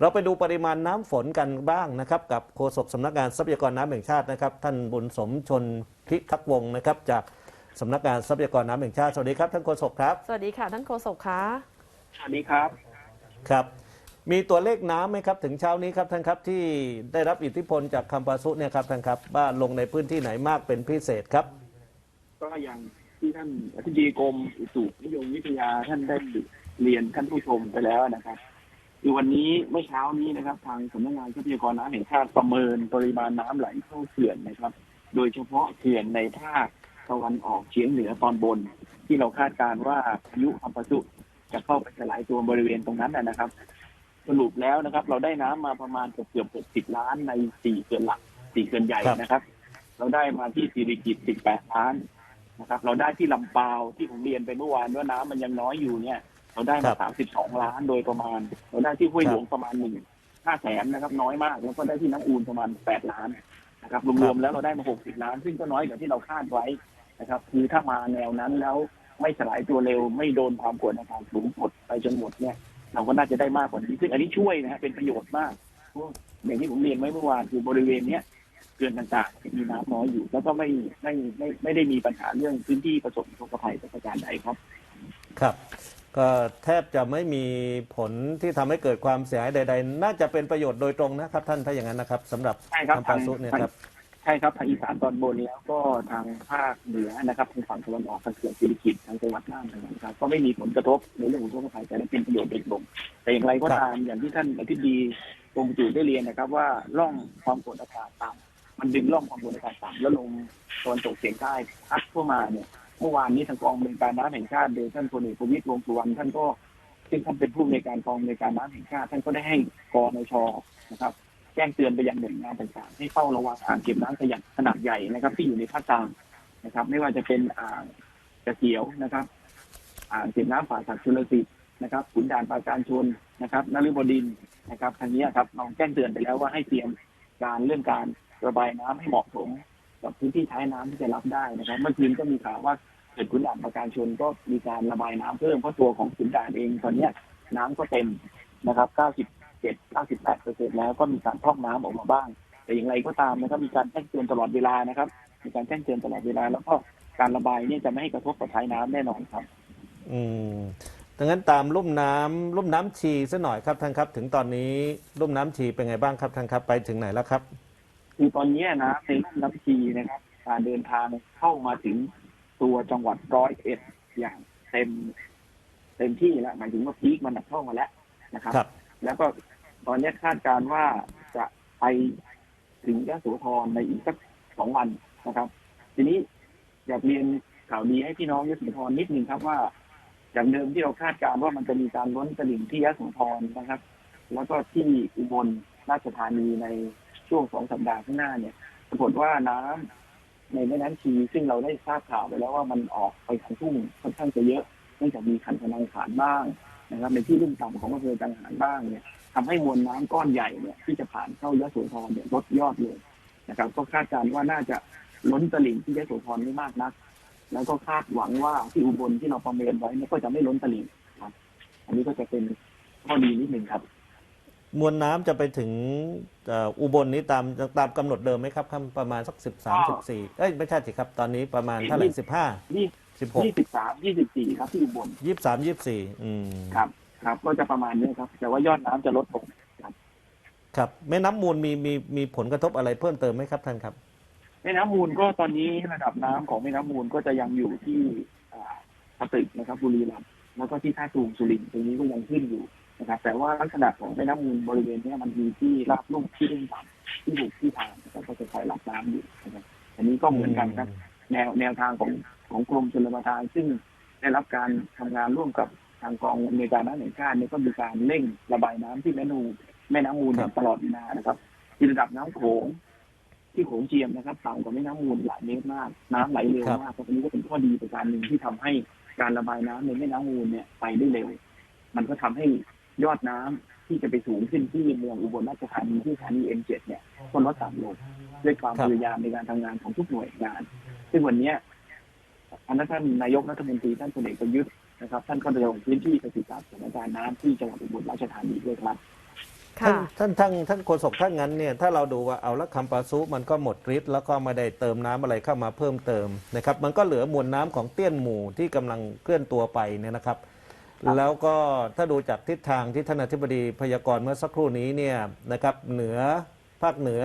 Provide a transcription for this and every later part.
เราไปดูปริมาณน้ำฝนกันบ้างนะครับ กับโฆษกสำนักงานทรัพยากรน้ำแห่งชาตินะครับ ท่านบุญสมชนพิทักษ์วงศ์นะครับ จากสำนักงานทรัพยากรน้ำแห่งชาติสวัสดีครับท่านโฆษกครับ สวัสดีค่ะท่านโฆษกคะสวัสดีครับครับ มีตัวเลขน้ำไหมครับ ถึงเช้านี้ครับท่านครับที่ได้รับอิทธิพลจากคัมปาสุเนี่ยครับท่านครับว่าลงในพื้นที่ไหนมากเป็นพิเศษครับ ก็อย่างที่ท่านอธิบดีกรมอุตุนิยมวิทยาท่านได้เรียนท่านผู้ชมไปแล้วนะครับ คือวันนี้เมื่อเช้านี้นะครับ ทางสำนักงานทรัพยากรน้ำแห่งชาติประเมินปริมาณน้ำไหลเข้าเขื่อนนะครับ โดยเฉพาะเขื่อนในภาคตะวันออกเฉียงเหนือตอนบน ที่เราคาดการว่าพายุอัมพาสุจะเข้าไปสลายตัวบริเวณตรงนั้นนะครับ สรุปแล้วนะครับ เราได้น้ำมาประมาณเกือบเกือบ60ล้านในสี่เขื่อนหลักสี่เขื่อนใหญ่นะครับ เราได้มาที่สิริกิต18ล้านนะครับ เราได้ที่ลำปาวที่ผมเรียนไปเมื่อวานว่าน้ำมันยังน้อยอยู่เนี่ย เราได้มา32ล้านโดยประมาณ เราได้ที่ห้วยหลวงประมาณหนึ่งห้าแสนนะครับ น้อยมาก แล้วก็ได้ที่น้ำอูนประมาณ8ล้านนะครับรวมๆแล้วเราได้มา60ล้าน ซึ่งก็น้อยกว่าที่เราคาดไว้นะครับ คือถ้ามาแนวนั้นแล้วไม่สลายตัวเร็ว ไม่โดนความกดอากาศสูงกดไปจนหมดเนี่ย เราก็น่าจะได้มากกว่านี้ซึ่งอันนี้ช่วยนะฮะเป็นประโยชน์มากเพราะอย่างที่ผมเรียนไว้เมื่อวานคือบริเวณเนี้ยเขื่อนต่างๆมีน้ำน้อยอยู่ แล้วก็ไม่ไม่ไม่ไม่ได้มีปัญหาเรื่องพื้นที่ประสบอุทกภัยประการใดครับ ครับ ก็แทบจะไม่มีผลที่ทำให้เกิดความเสียหายใด ๆ น่าจะเป็นประโยชน์โดยตรงนะครับ ท่านถ้าอย่างนั้นนะครับสำหรับใช่ครับคัมปาสุเนี่ยครับ ใช่ครับทางอีสานตอนบนแล้วก็ทางภาคเหนือนะครับทางฝั่งตะวันออกทางเขื่อนศิริกิตทางจังหวัดน่านนะครับ ก็ไม่มีผลกระทบในเรื่องของอุทกภัยแต่ได้เป็นประโยชน์โดยตรงแต่อย่างไรก็ตามอย่างที่ท่านอธิบดีกรมอุตุได้เรียนนะครับ ว่าร่องความกดอากาศต่ำมันดึงร่องความกดอากาศต่ำแล้วลงตะวันตกเฉียงใต้พัดเข้ามาเนี่ย เมื่อวานนี้ทางกองบริการน้ำแห่งชาติโดยท่านพลเอกประวิตรวงสุวรรณท่านก็ซึ่งท่านเป็นผู้ในการกองบริการน้ำแห่งชาติท่านก็ได้ให้กนชนะครับ แจ้งเตือนไปยังหน่วยงานต่างๆให้เฝ้าระวังอ่างเก็บน้ำขยะขนาดใหญ่นะครับ ที่อยู่ในภาคกลางนะครับ ไม่ว่าจะเป็นอ่างกระเกียวนะครับ อ่างเก็บน้ำป่าสักชุลสิทธิ์นะครับขุนด่านปราการชนนะครับนฤบดินนะครับทางนี้ครับเราแจ้งเตือนไปแล้วว่าให้เตรียมการเรื่องการระบายน้ำให้เหมาะสม กับพื้นที่ท้ายน้ำที่จะรับได้นะครับเมื่อคืนก็มีข่าวว่าเกิดขุนด่านปราการชนก็มีการระบายน้ำเพิ่มเพราะตัวของขุนด่านเองตอนเนี้ยน้ำก็เต็มนะครับ97 98เปอร์เซ็นต์แล้วก็มีการพร่องน้ำออกมาบ้าง แต่อย่างไรก็ตามนะครับมีการแจ้งเตือนตลอดเวลานะครับ มีการแจ้งเตือนตลอดเวลา แล้วก็การระบายเนี่ยจะไม่ให้กระทบกับท้ายน้ำแน่นอนครับ อืมดังนั้นตามลุ่มน้ำลุ่มน้ำชีซะหน่อยครับท่านครับ ถึงตอนนี้ลุ่มน้ำชีเป็นไงบ้างครับท่านครับ ไปถึงไหนแล้วครับ คือตอนนี้นะในลุ่มน้ำชีนะครับการเดินทางเข้ามาถึงตัวจังหวัดร้อยเอ็ดอย่างเต็ม เต็มที่แล้วหมายถึงว่าพีคมันเข้ามาแล้วนะครับครับแล้วก็ตอนนี้คาดการณ์ว่าจะไปถึงยะโสธรในอีกสักสองวันนะครับ ทีนี้อยากเรียนข่าวดีให้พี่น้องยะโสธรนิดนึงครับว่าจากเดิมที่เราคาดการณ์ว่ามันจะมีการล้นตลิ่งที่ยะโสธรนะครับ แล้วก็ที่อุบลราชธานีใน ช่วงสองสัปดาห์ข้างหน้าเนี่ยปรากฏว่าน้ำในแม่น้ำชีซึ่งเราได้ทราบข่าวไปแล้วว่ามันออกไปทางทุ่งค่อนข้างจะเยอะเนื่องจากมีคันพนังขานบ้างนะครับในที่ลุ่มต่ำของอำเภอจังหารบ้างเนี่ยทำให้มวลน้ำก้อนใหญ่เนี่ยที่จะผ่านเข้ายะโสธรเนี่ยลดยอดเลยนะครับ ก็คาดการณ์ว่าน่าจะล้นตลิ่งที่ยะโสธรไม่มากนัก แล้วก็คาดหวังว่าที่อุบลที่เราประเมินไว้เนี่ยก็จะไม่ล้นตลิ่งครับ อันนี้ก็จะเป็นข้อดีนิดหนึ่งครับ มวลน้ำจะไปถึงเอ่ออุบลนี้ตามตามกำหนดเดิมไหมครับครับประมาณสักสิบสามก็สิบสี่เอ้ยไม่ใช่สิครับ ตอนนี้ประมาณเท่าไหร่สิบห้ายี่สิบหกยี่สิบสามยี่สิบสี่ครับที่อุบลยี่สามยี่สี่อืมครับ ครับ ก็จะประมาณนี้ครับ แต่ว่ายอดน้ำจะลดลงครับครับแม่น้ำมูลมีมีมีผลกระทบอะไรเพิ่มเติมไหมครับท่านครับ แม่น้ำมูลก็ตอนนี้ระดับน้ำของแม่น้ำมูลก็จะยังอยู่ที่อ่าสตึกนะครับบุรีรัมย์แล้วก็ที่ท่าตูมสุรินทร์ตรงนี้ก็ยังขึ้นอยู่ นะครับแต่ว่าลักษณะของแม่น้ำมูลบริเวณนี้มันมีที่ราบลุ่มที่ลุ่มต่ำที่บุกที่ทางนะครับก็จะคอยรับน้ำอยู่นะครับอันนี้ก็เหมือนกันครับ แนวแนวทางของของกรมชลประทาน ซึ่งได้รับการทำงานร่วมกับทางกองอำนวยการน้ำแห่งชาติเนี่ยก็มีการเร่งระบายน้ำที่แม่นูแม่น้ำมูลตลอดเวลานะครับที่ระดับน้ำโขงที่โขงเจียมนะครับต่ำกว่าแม่น้ำมูลหลายเมตรมาก น้ำไหลเร็วมากเพราะฉะนี้ก็เป็นข้อดีประการหนึ่งที่ทำให้การระบายน้ำในแม่น้ำมูลเนี่ยไปได้เร็ว มันก็ทำให้ ยอดน้ำที่จะไปสูงขึ้นที่เมืองอุบลราชธานีที่สถานี M7 เนี่ยก็ลดต่ำลงด้วยความครับพยายามในการทำงานของทุกหน่วยงาน ซึ่งวันเนี้ยอันนั้นท่านนายกรัฐมนตรีท่านพลเอกประยุทธ์นะครับ ท่านก็ได้ลงพื้นที่ไปติดตามสถานการณ์น้ำที่จังหวัดอุบลราชธานีด้วยครับท่านค่ะท่านท่านท่านโฆษกท่านงั้นเนี่ยถ้าเราดูว่าเอาละคำปาซุมันก็หมดฤทธิ์แล้วก็ไม่ได้เติมน้ำอะไรเข้ามาเพิ่มเติมนะครับ มันก็เหลือมวลน้ำของเตี้ยนหมู่ที่กำลังเคลื่อนตัวไปเนี่ยนะครับ แล้วก็ถ้าดูจากทิศทางที่ท่านอธิบดีพยากรณ์เมื่อสักครู่นี้เนี่ยนะครับเหนือภาคเหนือ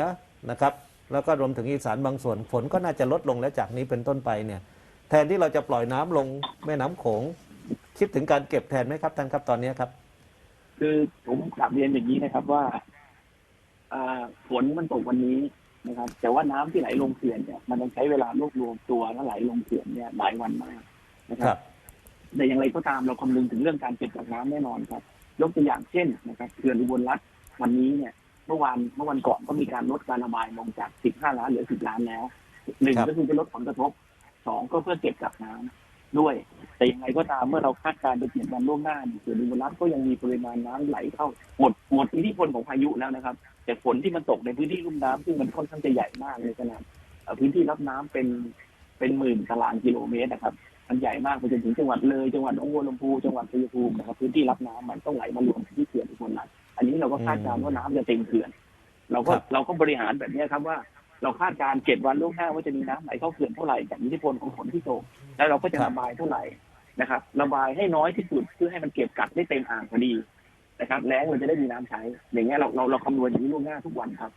นะครับแล้วก็รวมถึงอีสานบางส่วนฝนก็น่าจะลดลงแล้วจากนี้เป็นต้นไปเนี่ยแทนที่เราจะปล่อยน้ำลงแม่น้ำโขง คิดถึงการเก็บแทนไหมครับท่านครับตอนนี้ครับ คือผมกลับเรียนอย่างนี้นะครับว่าอ่าฝนมันตกวันนี้นะครับ แต่ว่าน้ำที่ไหลลงเขื่อนเนี่ยมันต้องใช้เวลารวบรวมตัวและไหลลงเขื่อนเนี่ยหลายวันมากนะคครัรับบ แต่อย่างไรก็ตามเราคำนึงถึงเรื่องการเก็บกักน้ำแน่นอนครับ ยกตัวอย่างเช่นนะครับเขื่อนอุบลรัฐวันนี้เนี่ยเมื่อวานเมื่อวันก่อนก็มีการลดการระบายลงจาก 15 ล้านเหลือ 10 ล้านแล้วหนึ่งครับก็คือจะลดผลกระทบสองก็เพื่อเก็บกักน้ำด้วย แต่ยังไงก็ตามเมื่อเราคาดการณ์ไปเจ็ดวันล่วงหน้าเนี่ยเขื่อนอุบลรัฐก็ยังมีปริมาณน้ำไหลเข้าหมดหมดอิทธิพลของพายุแล้วนะครับ แต่ฝนที่มันตกในพื้นที่ลุ่มน้ำซึ่งมันค่อนข้างจะใหญ่มากเลยขนาดเอ่อพื้นที่รับน้ำเป็นเป็นหมื่นตารางกิโลเมตรนะครับ มันใหญ่มากไปจนถึงจังหวัดเลยจังหวัดหนองบัวลำพูจังหวัดชัยภูมินะครับพื้นที่รับน้ำมันต้องไหลมารวมที่เขื่อนอุบลรัฐอันนี้เราก็คาดการณ์ว่าน้ำจะเต็มเขื่อน เราก็ครับเราก็บริหารแบบนี้ครับว่าเราคาดการณ์เจ็ดวันล่วงหน้าว่าจะมีน้ำไหลเข้าเขื่อนเท่าไหร่จากอิทธิพลของฝนที่ตกแล้วเราก็จะระบายเท่าไหร่นะครับ ระบายให้น้อยที่สุดเพื่อให้มันเก็บกักได้เต็มอ่างพอดีนะครับแล้งเราจะได้มีน้ำใช้ อย่างเงี้ยเราเราเราคำนวณอย่างนี้ล่วงหน้าทุกวันครับ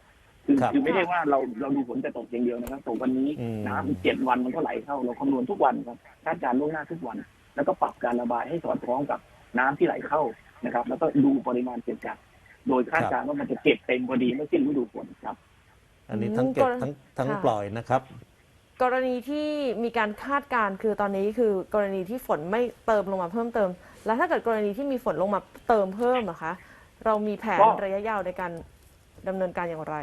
คือครับคือไม่ได้ว่าเราเราดูฝนจะตกอย่างเดียวนะครับตกวันนี้อืม น้ำอีกเจ็ดวันมันก็ไหลเข้าเราคำนวณทุกวันครับคาดการณ์ล่วงหน้าทุกวัน แล้วก็ปรับการระบายให้สอดคล้องกับน้ำที่ไหลเข้านะครับ แล้วก็ดูปริมาณเก็บกักโดยคาดการณ์ว่ามันจะเก็บเต็มพอดีเมื่อสิ้นฤดูฝนครับ อันนี้ทั้งเก็บอืมทั้งทั้งค่ะ ปล่อยนะครับ กรณีที่มีการคาดการณ์คือตอนนี้คือกรณีที่ฝนไม่เติมลงมาเพิ่มเติม แล้วถ้าเกิดกรณีที่มีฝนลงมาเติมเพิ่มนะคะ เรามีแผนก็ ระยะยาวในการดำเนินการอย่างไร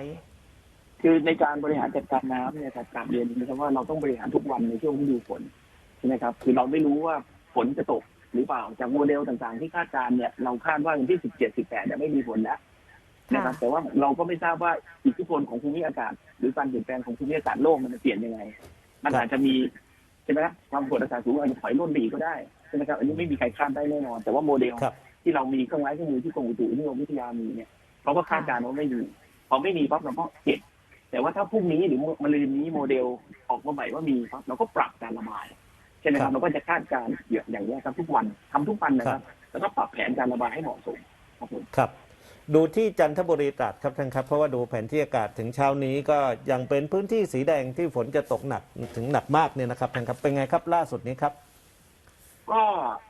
คือในการบริหารจัดการน้ำเนี่ยครับกราบเรียนนะครับว่าเราต้องบริหารทุกวันในช่วงฤดูฝนใช่ไหมครับ คือเราไม่รู้ว่าฝนจะตกหรือเปล่าจากโมเดลต่างๆ ที่คาดการณ์เนี่ยเราคาดว่าวันที่17 18จะไม่มีฝนแล้วนะครับค่ะแต่ว่าเราก็ไม่ทราบว่าอิทธิพลของภูมิอากาศ หรือการเปลี่ยนแปลงของภูมิอากาศโลกมันจะเปลี่ยนยังไง มันครับอาจจะมีใช่ไหมครับความกดอากาศสูงอาจจะถอยร่นไปอีกก็ได้ใช่ไหมครับอันนี้ไม่มีใครคาดได้แน่นอน แต่ว่าโมเดลครับที่เรามีเครื่องไม้เครื่องมือที่กรมอุตุนิยมวิทยามีเนี่ยเขาก็คาดการณ์ว่าไม่มีพอไม่มีปั๊บเราก็เก็บ แต่ว่าถ้าพรุ่งนี้หรือมะรืนนี้โมเดลออกมาใหม่ว่ามีปั๊บเราก็ปรับการระบายใช่ไหมคครัรับบเราก็จะคาดการณ์อย่างนี้ยครับทุกวันทำทุกวันนะครับ แล้วก็ปรับแผนการระบายให้เหมาะสมครับผมครับ ดูที่จันทบุรีตราดครับท่านครับ เพราะว่าดูแผนที่อากาศถึงเช้านี้ก็ยังเป็นพื้นที่สีแดงที่ฝนจะตกหนักถึงหนักมากเนี่ยนะครับท่านครับเป็นไงครับล่าสุดนี้ครับ ก็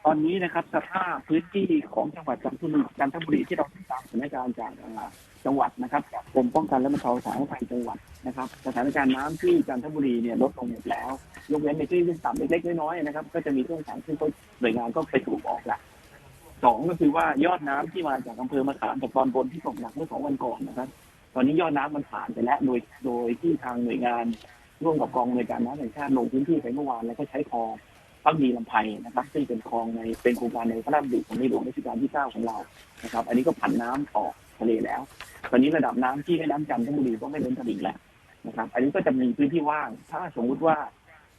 ตอนนี้นะครับสภาพพื้นที่ของจังหวัดจันทบุรีจันทบุรีที่เราติดตามสถานการณ์จากจังหวัดนะครับจากกรมป้องกันและบรรเทาสาธารณภัยจังหวัดนะครับ สถานการณ์น้ำที่จันทบุรีเนี่ยลดลงหมดแล้ว ยกเว้นในที่รุ่มต่ำเล็กๆน้อยๆนะครับ ก็จะมีเรื่องสังซึ่งก็หน่วยงานก็ไปสูบออกละสองก็คือว่ายอดน้ำที่มาจากอำเภอมะขามจากตอนบนที่ตกหนักเมื่อสองวันก่อนนะครับ ตอนนี้ยอดน้ำมันผ่านไปแล้วโดยโดยที่ทางหน่วยงานร่วมกับกองหน่วยการน้ำแห่งชาติลงพื้นที่ไปเมื่อวานแล้วก็ใช้คลอง พักดีลำไพนะครับ ซึ่งเป็นคลองในเป็นโครงการในพระราชดำริของในหลวงรัชกาลที่เก้าของเรานะครับ อันนี้ก็ผันน้ำออกทะเลแล้ว ตอนนี้ระดับน้ำที่แม่น้ำจันทบุรีก็ไม่ล้นตลิ่งแล้วนะครับ อันนี้ก็จะมีพื้นที่ว่าง ถ้าสมมุติว่า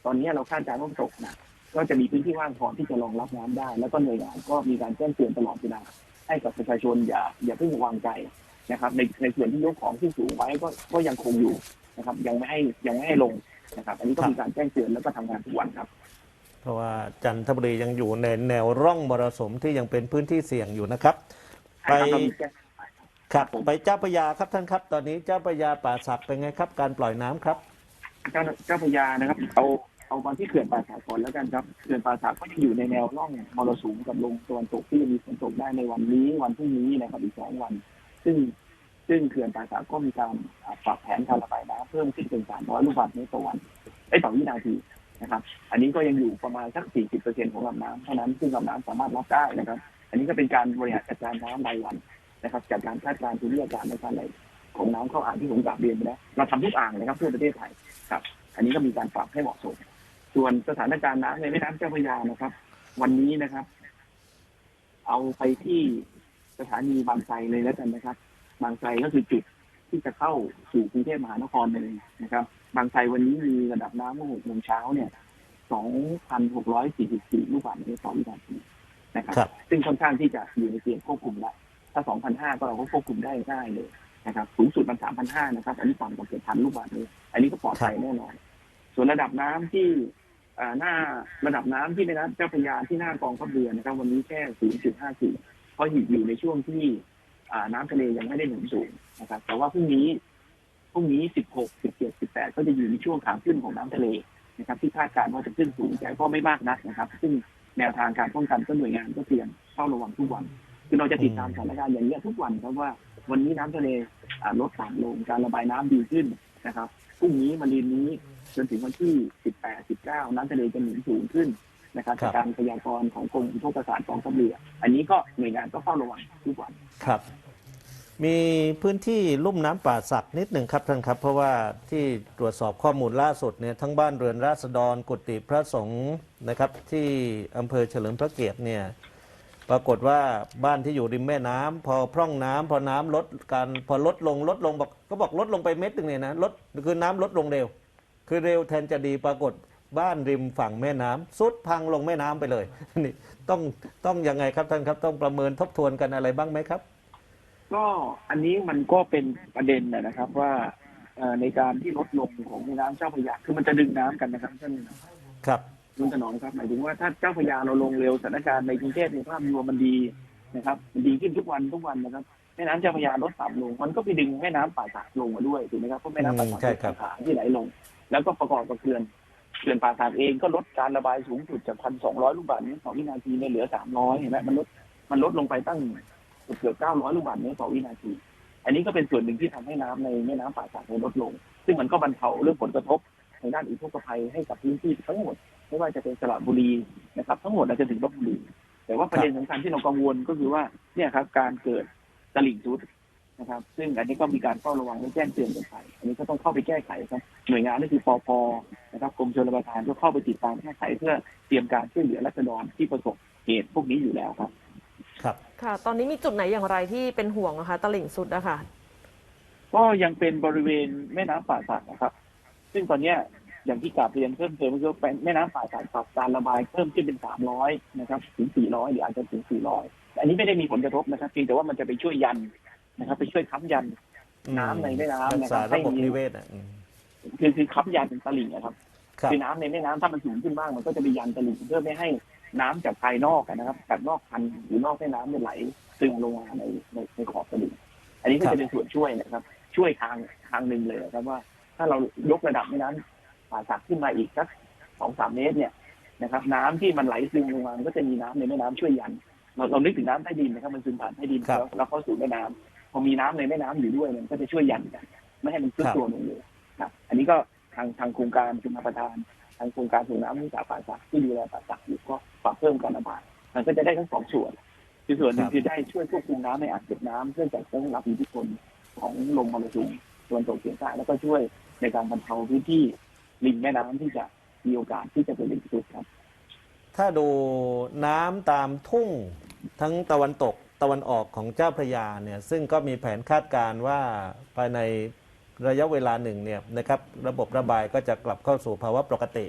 ตอนนี้เราคาดการณ์ว่าตกนักก็จะมีพื้นที่ว่างพอที่จะรองรับน้ำได้ แล้วก็หน่วยงานก็มีการแจ้งเตือนตลอดเวลาให้กับประชาชนอย่าอย่าเพิ่งวางใจนะครับ ในในส่วนที่ยกของที่สูงไว้ก็ก็ยังคงอยู่นะครับ ยังไม่ให้ยังไม่ให้ลงนะครับ อันนี้ก็มีการแจ้งเตือนแล้วก็ทำงานทุกวันครับ เพราะว่าจันทบุรียังอยู่ในแนวร่องมรสุมที่ยังเป็นพื้นที่เสี่ยงอยู่นะครับ ไปใช่ครับเรามีแจ้งครับผมไปเจ้าพระยาครับท่านครับ ตอนนี้เจ้าพระยาป่าสักเป็นไงครับ การปล่อยน้ำครับ เจ้าเจ้าพระยานะครับ เอาเอามาที่เขื่อนป่าสักก่อนแล้วกันครับเขื่อนป่าสักก็จะอยู่ในแนวร่องมรสุมกับลมตะวันตกที่จะมีฝนตกได้ในวันนี้วันพรุ่งนี้นะครับอีกสองวัน ซึ่งซึ่งเขื่อนป่าสักก็มีการอ่าปรับแผนการระบายน้ำเพิ่มขึ้นเป็น300ลูกบาศก์เมตรต่อวันไอ้ยต่อวินาที นะครับ อันนี้ก็ยังอยู่ประมาณสัก 40%ของลำน้ำเท่านั้นซึ่งลำน้ำสามารถรับได้นะครับ อันนี้ก็เป็นการบริหารจัดการน้ำรายวันนะครับจากการคาดการณ์ภูมิอากาศในการไหลของน้ำเข้าอ่างที่ผมกลับเรียนไปแล้วเราทำทุกอ่างนะครับทั่วประเทศไทยครับ อันนี้ก็มีการปรับให้เหมาะสม ส่วนสถานการณ์น้ำในแม่น้ำเจ้าพระยานะครับ วันนี้นะครับ เอาไปที่สถานีบางไทรเลยแล้วกันนะครับ บางไทรก็คือจุดที่จะเข้าสู่กรุงเทพมหานครเลยนะครับ บางไทรวันนี้มีระดับน้ำเมื่อหกโมงเช้าเนี่ยสองพันหกร้อยสี่สิบสี่ลูกบาศก์เมตรต่อวินาทีนะครับครับซึ่งค่อนข้างที่จะอยู่ในเกณฑ์ควบคุมแล้วถ้า2,500ก็เราก็ควบคุมได้ง่ายเลยนะครับสูงสุดมัน3,500นะครับ อันนี้ต่ำกว่าเกือบพันลูกบาศก์เลยอันนี้ก็ปลอดภัยแน่นอน ส่วนระดับน้ำที่อ่าหน้าระดับน้ำที่ในน้ำเจ้าพระยาที่หน้ากองทัพเรือนะครับ วันนี้แค่0.54เพราะอยู่ในช่วงที่อ่าน้ำทะเลยังไม่ได้หนุนสูงนะครับ แต่ว่าพรุ่งนี้ พรุ่งนี้ 16 17 18 ก็จะอยู่ในช่วงขาขึ้นของน้ำทะเลนะครับที่คาดการณ์ว่าจะขึ้นสูงแต่ก็ไม่มากนักนะครับ ซึ่งแนวทางการป้องกันก็หน่วยงานก็เตรียมเฝ้าระวังทุกวัน คือเราจะติดตามสถานการณ์อย่างนี้ทุกวันครับว่าวันนี้น้ำทะเลลดต่ำลงการระบายน้ำดีขึ้นนะครับพรุ่งนี้มารีนนี้จนถึงวันที่ 18 19 น้ำทะเลจะหนุนสูงขึ้นนะครับจากการพยากรณ์ของกรมอุทกศาสตร์กองทัพเรือ อันนี้ก็หน่วยงานก็เฝ้าระวังทุกวันครับ มีพื้นที่ลุ่มน้ำป่าสักนิดหนึ่งครับท่านครับ เพราะว่าที่ตรวจสอบข้อมูลล่าสุดเนี่ยทั้งบ้านเรือนราษฎรกุฏิพระสงฆ์นะครับ ที่อำเภอเฉลิมพระเกียรติเนี่ยปรากฏว่าบ้านที่อยู่ริมแม่น้ำพอพร่องน้ำพอน้ำลดการพอลดลงลดลงบอกก็บอกลดลงไปเม็ดหนึ่งเนี่ยนะลดคือน้ำลดลงเร็ว คือเร็วแทนจะดีปรากฏบ้านริมฝั่งแม่น้ำสุดพังลงแม่น้ำไปเลยนี่ต้องต้องยังไงครับท่านครับต้องประเมินทบทวนกันอะไรบ้างไหมครับ ก็อันนี้มันก็เป็นประเด็นนะนะครับ ว่าเอ่อในการที่ลดลงของแม่น้ำเจ้าพระยาคือมันจะดึงน้ำกันนะครับท่านครับลุงถนอมครับหมายถึงว่าถ้าเจ้าพระยาเราลงเร็วสถานการณ์ในกรุงเทพในภาพรวมมันดีนะครับมันดีขึ้นทุกวันทุกวันนะครับแม่น้ำเจ้าพระยาลดต่ำลง มันก็ไปดึงแม่น้ำป่าสักลงมาด้วยถูกไหมครับเพราะแม่น้ำป่าสักอืมใช่ครับเป็นสาขาที่ไหลลง แล้วก็ประกอบกับเขื่อนเขื่อนป่าสักเองก็ลดการระบายสูงสุดจากพันสองร้อยลูกบาศก์เมตรต่อวินาทีเนี่ยเหลือสามร้อยเห็นไหมมันลดมันลดลงไปตั้ง เกือบเก้าร้อยลูกบาศก์เมตรต่อวินาที อันนี้ก็เป็นส่วนหนึ่งที่ทำให้น้ำในแม่น้ำป่าสักลดลง ซึ่งมันก็บรรเทาเรื่องผลกระทบทางด้านอุทกภัยให้กับพื้นที่ทั้งหมดไม่ว่าจะเป็นสระบุรีนะครับ ทั้งหมดอาจจะถึงลบบุรี แต่ว่าประเด็นสำคัญที่เรากังวลก็คือว่าเนี่ยครับการเกิดตลิ่งซุดนะครับ ซึ่งอันนี้ก็มีการเฝ้าระวังและแจ้งเตือนกันไปอันนี้ก็ต้องเข้าไปแก้ไขครับหน่วยงานก็คือปพนะครับกรมชลประทานก็เข้าไปติดตามแก้ไขเพื่อเตรียมการช่วยเหลือรัษฎรที่ประสบเหตุพวกนี้อยู่แล้วครับ ครับค่ะ ตอนนี้มีจุดไหนอย่างไรที่เป็นห่วงนะคะตลิ่งสุดนะคะก็ยังเป็นบริเวณแม่น้ำป่าสักนะครับ ซึ่งตอนเนี้ยอย่างที่กราบเรียนเพิ่มเติมก็คือเป็นแม่น้ำป่าสักปรับการระบายเพิ่มขึ้นเป็นสามร้อยนะครับถึงสี่ร้อยหรืออาจจะถึงสี่ร้อยอันนี้ไม่ได้มีผลกระทบนะครับเพียงแต่ว่ามันจะไปช่วยยันนะครับ ไปช่วยค้ำยัน น้ำในแม่น้ำรักนะคษารับระบบให้มีนิเวศอะอืมคือคือค้ำยันตลิ่งนะครับ ครับ คือน้ำในแม่น้ำถ้ามันสูงขึ้นบ้างมันก็จะไปยันตลิ่งเพื่อไม่ให้ น้ำจากภายนอกอะนะครับจากนอกคันหรือนอกแม่น้ำเนี่ยไหลซึมลงมาในในในขอบตลิ่งอันนี้ก็จะเป็นส่วนช่วยนะครับ ช่วยทางทางหนึ่งเลยนะครับว่า ถ้าเรายกระดับแม่น้ำป่าสักขึ้นมาอีกสักสองสามเมตรเนี่ยนะครับ น้ำที่มันไหลซึมลงมามันก็จะมีน้ำในแม่น้ำช่วยยัน เราเรานึกถึงน้ำใต้ดินนะครับ มันซึมผ่านใต้ดินครับแล้วแล้วเข้าสู่แม่น้ำพอมีน้ำในแม่น้ำอยู่ด้วยเนี่ยมันก็จะช่วยยันกันไม่ให้มันซุดครับตัวลงเลยครับ อันนี้ก็ทางทางโครงการชุมประทาน ทางโครงการส่งน้ำให้สาป่าสักที่ดูแลป่าสักอยู่ก็ปรับเพิ่มการระบายมันก็จะได้ทั้งสองส่วนคือส่วนหนึ่งคือได้ช่วยควบคุมน้ำในอ่างเก็บน้ำเพื่อจะต้องรับอิทธิพลของลมมรสุมตะวันตกเฉียงใต้แล้วก็ช่วยในการบรรเทาพื้นที่ริมแม่น้ำที่จะมีโอกาสที่จะเป็นลิงสุดครับ ถ้าดูน้ำตามทุ่งทั้งตะวันตกตะวันออกของเจ้าพระยาเนี่ย ซึ่งก็มีแผนคาดการณ์ว่าภายใน ระยะเวลาหนึ่งเนี่ยนะครับระบบระบายก็จะกลับเข้าสู่ภาวะปกติ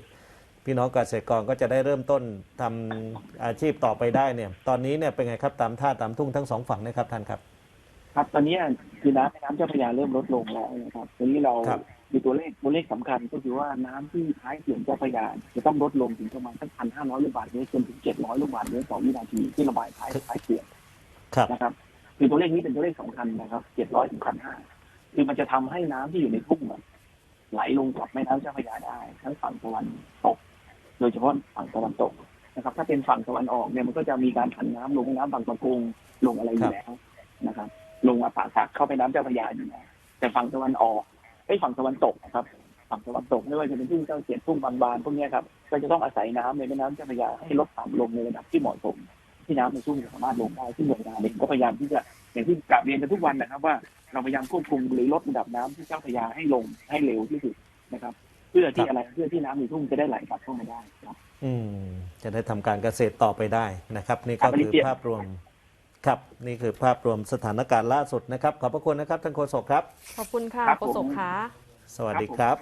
พี่น้องเกษตรกรก็จะได้เริ่มต้นทำอาชีพต่อไปได้เนี่ยตอนนี้เนี่ยเป็นไงครับตามท่าตามทุ่งทั้งสองฝั่งนะครับท่านครับ ครับตอนนี้คือน้ำแม่น้ำเจ้าพระยาเริ่มลดลงแล้วนะครับตอนนี้เราครับมีตัวเลขตัวเลขสำคัญก็คือว่าน้ำที่ท้ายเขื่อนเจ้าพระยาจะต้องลดลงถึงประมาณสักพันห้าร้อยลูกบาศก์เมตรจนถึงเจ็ดร้อยลูกบาศก์เมตรต่อวินาทีที่ระบายท้ายท้ายเขื่อนครับนะครับคือตัวเลขนี้เป็นตัวเลขสำคัญนะครับเจ็ดร้อยถึงพันห้า คือมันจะทำให้น้ำที่อยู่ในทุ่งไหลลงกับแม่น้ำเจ้าพระยาได้ ทั้งฝั่งตะวันตก โดยเฉพาะฝั่งตะวันตกนะครับ ถ้าเป็นฝั่งตะวันออกเนี่ยมันก็จะมีการผันน้ำลงน้ำบางประกงลงอะไรอยู่แล้วนะครับ ลงมาป่าสักเข้าไปน้ำเจ้าพระยาอยู่แล้วแต่ฝั่งตะวันออกไอ้ฝั่งตะวันตกนะครับฝั่งตะวันตกไม่ว่าจะเป็นทุ่งเจ้าเกียรติทุ่งบางบานพวกนี้ครับก็จะต้องอาศัยน้ำในแม่น้ำเจ้าพระยาให้ลดต่ำลงในระดับที่เหมาะสมที่น้ำในทุ่งสามารถลงได้ที่หน่วยงานเองก็พยายามที่จะอย่างที่กลับเรียนกันทุกวันนะครับว่า เราพยายามควบคุมหรือลดระดับน้ำที่เจ้าพระยาให้ลงให้เร็วที่สุดนะครับ เพื่อที่อะไรเพื่อที่น้ำในทุ่งจะได้ไหลกลับเข้ามาได้ครับอืมจะได้ทำการเกษตรต่อไปได้นะครับ นี่ครัก็บอันนี้คือเปรียบภาพรวมครับนี่คือภาพรวมสถานการณ์ล่าสุดนะครับ ขอบพระคุณนะครับท่านโฆษกครับ ขอบคุณค่ะครับโฆษกผมค่ะ สวัสดีครับผมครับ